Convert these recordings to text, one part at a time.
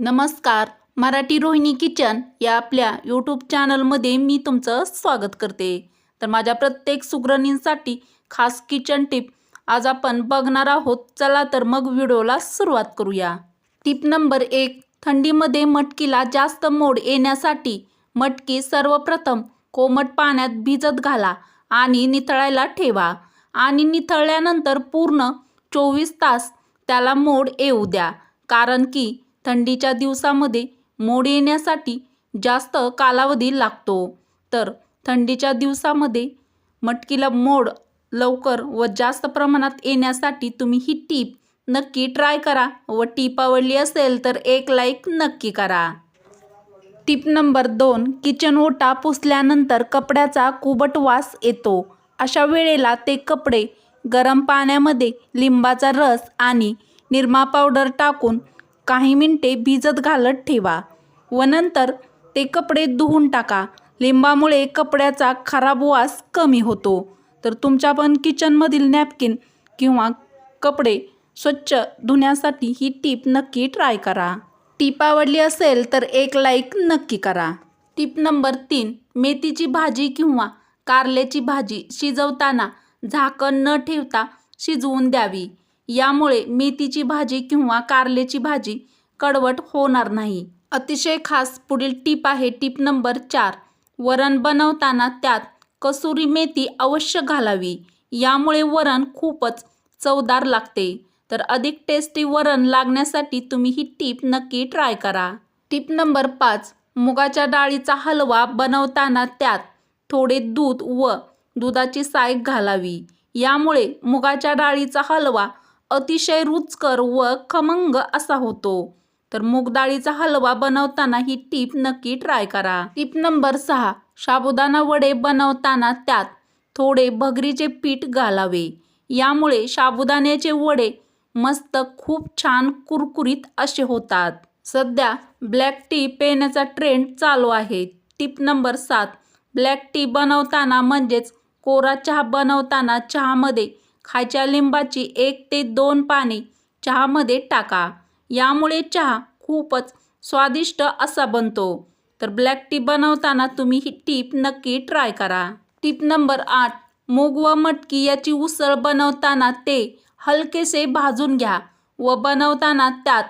नमस्कार मराठी रोहिणी किचन या आपल्या यूट्यूब चॅनलमध्ये मी तुमचं स्वागत करते. तर माझ्या प्रत्येक सुगरणींसाठी खास किचन टिप आज आपण बघणार आहोत. चला तर मग व्हिडिओला सुरुवात करूया. टिप नंबर एक थंडीमध्ये मटकीला जास्त मोड येण्यासाठी मटकी सर्वप्रथम कोमट पाण्यात भिजत घाला आणि निथळायला ठेवा आणि निथळल्यानंतर पूर्ण चोवीस तास त्याला मोड येऊ द्या. कारण की थंडीच्या दिवसामध्ये मोड येण्यासाठी जास्त कालावधी लागतो. तर थंडीच्या दिवसामध्ये मटकीला मोड लवकर व जास्त प्रमाणात येण्यासाठी तुम्ही ही टीप नक्की ट्राय करा व टीप आवडली असेल तर एक लाईक नक्की करा. टिप नंबर दोन किचन ओटा पुसल्यानंतर कपड्याचा कुबट वास येतो. अशा वेळेला ते कपडे गरम पाण्यामध्ये लिंबाचा रस आणि निरमा पावडर टाकून काही मिनटे भिजत घालत ठेवा व नंतर ते कपडे धुवून टाका. लिंबामुळे कपड्याचा खराब वास कमी होतो. तर तुमच्या पण किचनमधील नॅपकिन किंवा कपडे स्वच्छ धुण्यासाठी ही टीप नक्की ट्राय करा. टीप आवडली असेल तर एक लाईक नक्की करा. टीप नंबर तीन मेथीची भाजी किंवा कारल्याची भाजी शिजवताना झाकण न ठेवता शिजवून द्यावी. यामुळे मेथीची भाजी किंवा कारल्याची भाजी कडवट होणार नाही. अतिशय खास पुढील टीप आहे टीप नंबर चार. वरण बनवताना त्यात कसुरी मेथी अवश्य घालावी. यामुळे वरण खूपच चवदार लागते. तर अधिक टेस्टी वरण लागण्यासाठी तुम्ही ही टीप नक्की ट्राय करा. टीप नंबर पाच. मुगाच्या डाळीचा हलवा बनवताना त्यात थोडे दूध व दुधाची साय घालावी. यामुळे मुगाच्या डाळीचा हलवा अतिशय रुचकर व खमंग असा होतो. तर मूगडाळीचा हलवा बनवताना ही टीप नक्की ट्राय करा. टीप नंबर सहा. साबुदाणा वडे बनवताना त्यात थोडे भगरीचे पीठ घालावे. यामुळे साबुदाण्याचे वडे मस्त खूप छान कुरकुरीत असे होतात. सध्या ब्लॅक टी पेण्याचा ट्रेंड चालू आहे. टिप नंबर सात. ब्लॅक टी बनवताना म्हणजेच कोरा चहा बनवताना चहामध्ये खायच्या लिंबाची एक ते दोन पाने चहामध्ये टाका. यामुळे चहा खूपच स्वादिष्ट असा बनतो. तर ब्लॅक टी बनवताना तुम्ही ही टीप नक्की ट्राय करा. टीप नंबर आठ मूग व मटकी याची उसळ बनवताना ते हलकेसे भाजून घ्या व बनवताना त्यात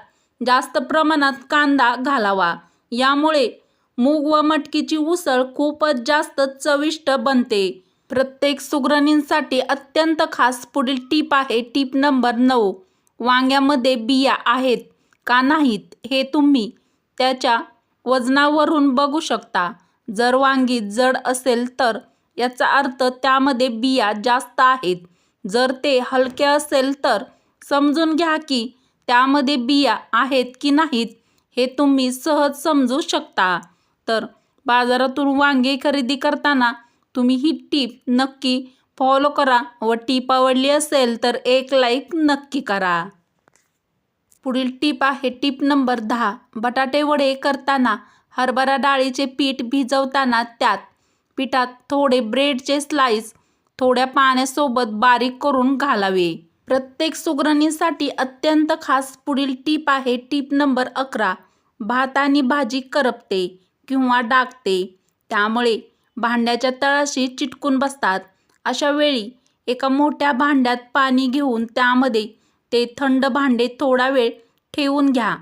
जास्त प्रमाणात कांदा घालावा. यामुळे मूग व मटकीची उसळ खूपच जास्त चविष्ट बनते. प्रत्येक सुगरणींसाठी अत्यंत खास पुढील टीप आहे. टीप नंबर नऊ वांग्यामध्ये बिया आहेत का नाहीत हे तुम्ही त्याच्या वजनावरून बघू शकता. जर वांगी जड असेल तर याचा अर्थ त्यामध्ये बिया जास्त आहेत. जर ते हलके असेल तर समजून घ्या की त्यामध्ये बिया आहेत की नाहीत हे तुम्ही सहज समजू शकता. तर बाजारातून वांगे खरेदी करताना तुम्ही ही टीप नक्की फॉलो करा व टीप आवडली असेल तर एक लाईक नक्की करा. पुढील टीप आहे टीप नंबर दहा. बटाटे वडे करताना हरभरा डाळीचे पीठ भिजवताना त्यात पिठात थोडे ब्रेडचे स्लाइस थोड्या पाण्यासोबत बारीक करून घालावे. प्रत्येक सुगरणीसाठी अत्यंत खास पुढील टीप आहे टीप नंबर अकरा. भात आणि भाजी करपते किंवा डागते. त्यामुळे भांड्याच्या तळाशी चिटकून बसतात. अशा वेळी एका मोठ्या भांड्यात पाणी घेऊन त्यामध्ये ते थंड भांडे थोडा वेळ ठेवून घ्या.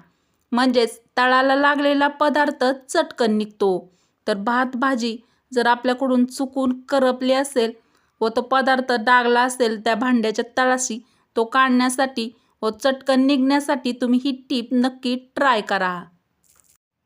म्हणजेच तळाला लागलेला पदार्थ चटकन निघतो. तर भात भाजी जर आपल्याकडून चुकून करपली असेल व तो पदार्थ डागला असेल त्या भांड्याच्या तळाशी तो काढण्यासाठी व चटकन निघण्यासाठी तुम्ही ही टीप नक्की ट्राय करा.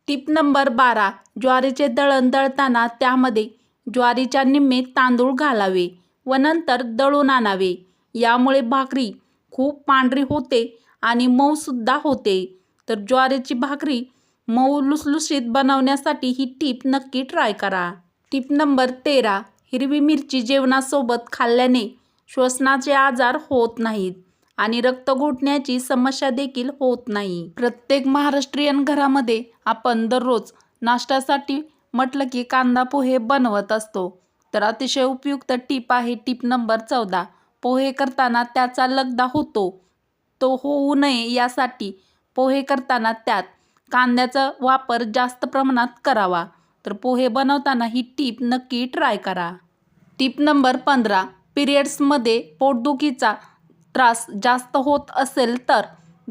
टीप नंबर बारा. ज्वारीचे दळण दळताना त्यामध्ये ज्वारीच्या निम्मे तांदूळ घालावे व नंतर दळून आणावे. यामुळे भाकरी खूप पांढरी होते आणि मऊसुद्धा होते. तर ज्वारीची भाकरी मऊ लुसलुशीत बनवण्यासाठी ही टीप नक्की ट्राय करा. टीप नंबर तेरा हिरवी मिरची जेवणासोबत खाल्ल्याने श्वसनाचे आजार होत नाहीत आणि रक्त घोटण्याची समस्या देखील होत नाही. प्रत्येक महाराष्ट्रीयन घरामध्ये आपण दररोज नाश्त्यासाठी म्हटलं की कांदा पोहे बनवत असतो. तर अतिशय उपयुक्त टीप आहे टीप नंबर चौदा. पोहे करताना त्याचा लगदा होतो. तो होऊ नये यासाठी पोहे करताना त्यात कांद्याचा वापर जास्त प्रमाणात करावा. तर पोहे बनवताना ही टीप नक्की ट्राय करा. टीप नंबर पंधरा. पिरियड्समध्ये पोटदुखीचा त्रास जास्त होत असेल तर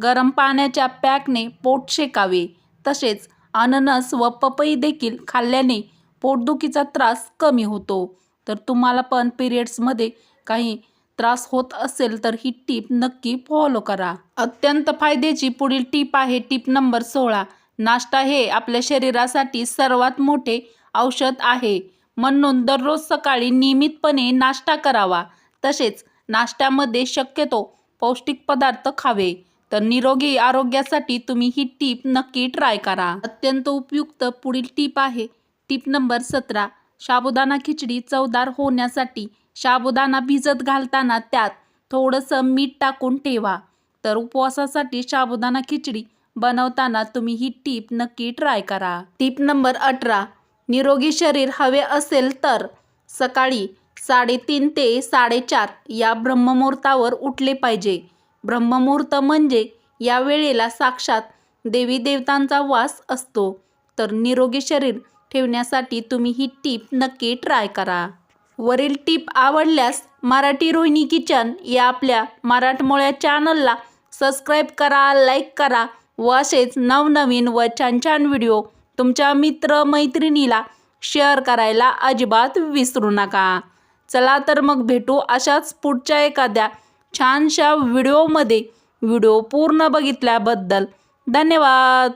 गरम पाण्याच्या पॅकने पोट शेकावे. तसेच अननस व पपई देखील खाल्ल्याने पोटदुखीचा त्रास कमी होतो. तर तुम्हाला पण पिरियड्समध्ये काही त्रास होत असेल तर ही टीप नक्की फॉलो करा. अत्यंत फायद्याची पुढील टीप आहे टीप नंबर सोळा. नाश्ता हे आपल्या शरीरासाठी सर्वात मोठे औषध आहे. म्हणून दररोज सकाळी नियमितपणे नाश्ता करावा. तसेच नाश्त्यामध्ये शक्यतो पौष्टिक पदार्थ खावे. तर निरोगी आरोग्यासाठी तुम्ही ही टीप नक्की ट्राय करा. अत्यंत उपयुक्त पुढील टीप आहे. टीप नंबर सतरा साबुदाणा खिचडी चवदार होण्यासाठी साबुदाणा भिजत घालताना त्यात थोडंसं मीठ टाकून ठेवा. तर उपवासासाठी साबुदाणा खिचडी बनवताना तुम्ही ही टीप नक्की ट्राय करा. टीप नंबर अठरा निरोगी शरीर हवे असेल तर सकाळी साडेतीन ते साडेचार या ब्रह्ममुहूर्तावर उठले पाहिजे. ब्रह्ममुहूर्त म्हणजे या वेळेला साक्षात देवी देवतांचा वास असतो. तर निरोगी शरीर ठेवण्यासाठी तुम्ही ही टीप नक्की ट्राय करा. वरील टीप आवडल्यास मराठी रोहिणी किचन या आपल्या मराठमोळ्या चॅनलला सबस्क्राईब करा लाईक करा व असेच नवनवीन व छान छान व्हिडिओ तुमच्या मित्र मैत्रिणीला शेअर करायला अजिबात विसरू नका. चला तर मग भेटू अशाच पुढच्या एखाद्या छानशा व्हिडिओमध्ये व्हिडिओ पूर्ण बघितल्याबद्दल धन्यवाद.